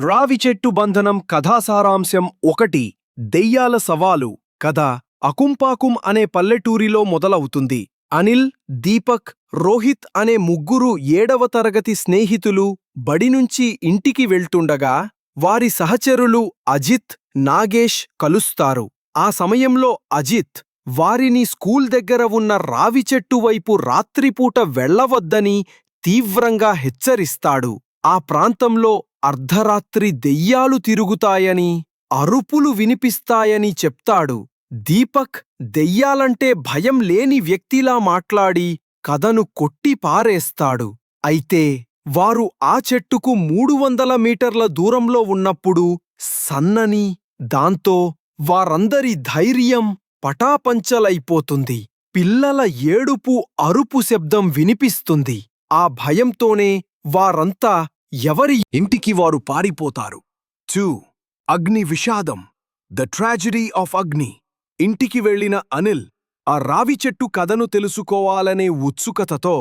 రావి చెట్టు బంధనం కథాసారాంశం ఒకటి దెయ్యాల సవాలు కథ అకుంపాకుం అనే పల్లెటూరిలో మొదలవుతుంది. అనిల్ దీపక్ రోహిత్ అనే ముగ్గురు ఏడవ తరగతి స్నేహితులు బడి నుంచి ఇంటికి వెళ్తుండగా వారి సహచరులు అజిత్ నాగేష్ కలుస్తారు. ఆ సమయంలో అజిత్ వారిని స్కూల్ దగ్గర ఉన్న రావి చెట్టు వైపు రాత్రిపూట వెళ్ళవద్దని తీవ్రంగా హెచ్చరిస్తాడు. ఆ ప్రాంతంలో అర్ధరాత్రి దెయ్యాలు తిరుగుతాయని అరుపులు వినిపిస్తాయని చెప్తాడు. దీపక్ దెయ్యాలంటే భయం లేని వ్యక్తిలా మాట్లాడి కథను కొట్టి పారేస్తాడు. అయితే వారు ఆ చెట్టుకు మూడు వందల మీటర్ల దూరంలో ఉన్నప్పుడు సన్నని దాంతో వారందరి ధైర్యం పటాపంచలైపోతుంది. పిల్లల ఏడుపు అరుపు శబ్దం వినిపిస్తుంది. ఆ భయంతోనే వారంతా ఎవరి ఇంటికి వారు పారిపోతారు? టూ అగ్ని విషాదం. ద ట్రాజడీ ఆఫ్ అగ్ని. ఇంటికి వెళ్ళిన అనిల్ ఆ రావి చెట్టు కథను తెలుసుకోవాలనే ఉత్సుకతతో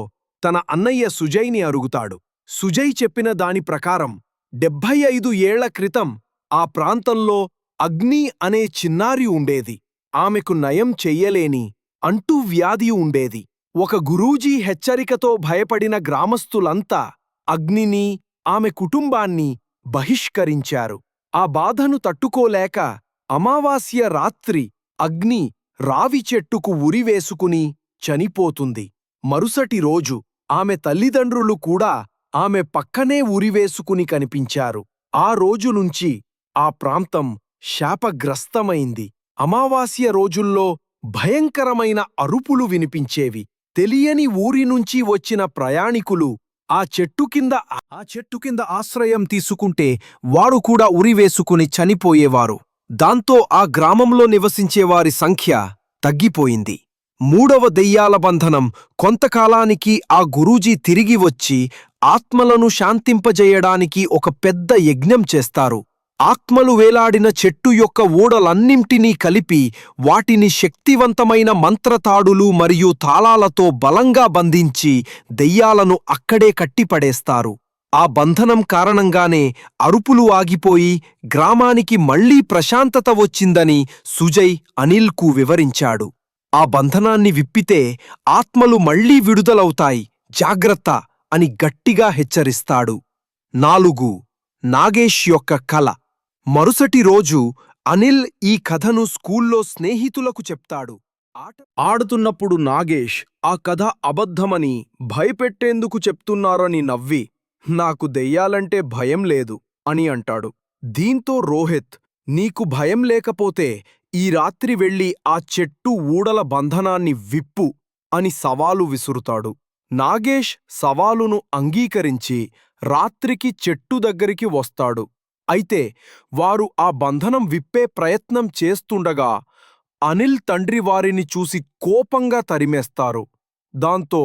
తన అన్నయ్య సుజయ్ని అరుగుతాడు సుజయ్ చెప్పిన దాని ప్రకారం డెబ్భై ఐదు ఏళ్ళ క్రితం ఆ ప్రాంతంలో అగ్ని అనే చిన్నారి ఉండేది. ఆమెకు నయం చెయ్యలేని అంటూ వ్యాధి ఉండేది. ఒక గురూజీ హెచ్చరికతో భయపడిన గ్రామస్తులంతా అగ్నిని ఆమె కుటుంబాన్ని బహిష్కరించారు. ఆ బాధను తట్టుకోలేక అమావాస్య రాత్రి అగ్ని రావి చెట్టుకు ఉరివేసుకుని చనిపోతుంది. మరుసటి రోజు ఆమె తల్లిదండ్రులు కూడా ఆమె పక్కనే ఉరివేసుకుని కనిపించారు. ఆ రోజు నుంచి ఆ ప్రాంతం శాపగ్రస్తమైంది. అమావాస్య రోజుల్లో భయంకరమైన అరుపులు వినిపించేవి. తెలియని ఊరి నుంచి వచ్చిన ప్రయాణికులు ఆ చెట్టు కింద ఆ చెట్టు కింద ఆశ్రయం తీసుకుంటే వారు కూడా ఉరివేసుకుని చనిపోయేవారు. దాంతో ఆ గ్రామంలో నివసించేవారి సంఖ్య తగ్గిపోయింది. మూడవ దెయ్యాల బంధనం కొంతకాలానికి ఆ గురూజీ తిరిగి వచ్చి ఆత్మలను శాంతింపజేయడానికి ఒక పెద్ద యజ్ఞం చేస్తారు. ఆత్మలు వేలాడిన చెట్టు యొక్క ఊడలన్నింటినీ కలిపి వాటిని శక్తివంతమైన మంత్రతాడులు మరియు తాళాలతో బలంగా బంధించి దెయ్యాలను అక్కడే కట్టిపడేస్తారు. ఆ బంధనం కారణంగానే అరుపులు ఆగిపోయి గ్రామానికి మళ్ళీ ప్రశాంతత వచ్చిందని సుజయ్ అనిల్కు వివరించాడు. ఆ బంధనాన్ని విప్పితే ఆత్మలు మళ్ళీ విడుదలవుతాయి. జాగ్రత్త! అని గట్టిగా హెచ్చరిస్తాడు. నాలుగు. నాగేష్ యొక్క కల. మరుసటి రోజు అనిల్ ఈ కథను స్కూల్లో స్నేహితులకు చెప్తాడు. ఆట ఆడుతున్నప్పుడు నాగేష్ ఆ కథ అబద్ధమని భయపెట్టేందుకు చెప్తున్నారని నవ్వి నాకు దెయ్యాలంటే భయం లేదు అని అంటాడు. దీంతో రోహిత్ నీకు భయం లేకపోతే ఈ రాత్రి వెళ్ళి ఆ చెట్టు ఊడల బంధనాన్ని విప్పు అని సవాలు విసురుతాడు. నాగేష్ సవాలును అంగీకరించి రాత్రికి చెట్టు దగ్గరికి వస్తాడు. అయితే వారు ఆ బంధనం విప్పే ప్రయత్నం చేస్తుండగా అనిల్ తండ్రి వారిని చూసి కోపంగా తరిమేస్తారు. దాంతో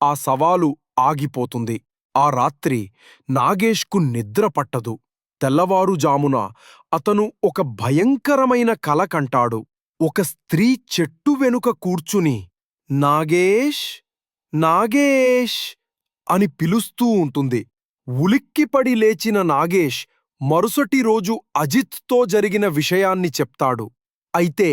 ఆ సవాలు ఆగిపోతుంది. ఆ రాత్రి నాగేష్కు నిద్ర పట్టదు. తెల్లవారుజామున అతను ఒక భయంకరమైన కల కంటాడు. ఒక స్త్రీ చెట్టు వెనుక కూర్చుని నాగేష్ నాగేష్ అని పిలుస్తూ ఉంటుంది. ఉలిక్కిపడి లేచిన నాగేష్ మరుసటి రోజు అజిత్తో జరిగిన విషయాన్ని చెప్తాడు. అయితే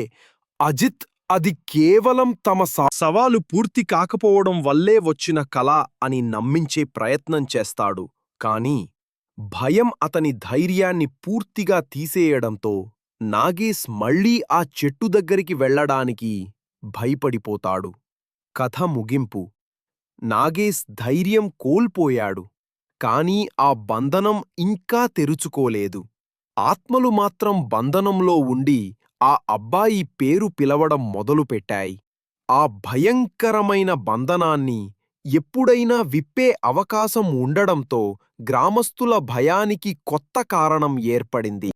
అజిత్ అది కేవలం తమ సవాలు పూర్తి కాకపోవడం వల్లే వచ్చిన కళ అని నమ్మించే ప్రయత్నం చేస్తాడు. కాని భయం అతని ధైర్యాన్ని పూర్తిగా తీసేయడంతో నాగేశ్ మళ్ళీ ఆ చెట్టు దగ్గరికి వెళ్ళడానికి భయపడిపోతాడు. కథ ముగింపు. నాగేశ్ ధైర్యం కోల్పోయాడు. కాని ఆ బంధనం ఇంకా తెరుచుకోలేదు. ఆత్మలు మాత్రం బంధనంలో ఉండి ఆ అబ్బాయి పేరు పిలవడం మొదలుపెట్టాయి. ఆ భయంకరమైన బంధనాన్ని ఎప్పుడైనా విప్పే అవకాశం ఉండడంతో గ్రామస్తుల భయానికి కొత్త కారణం ఏర్పడింది.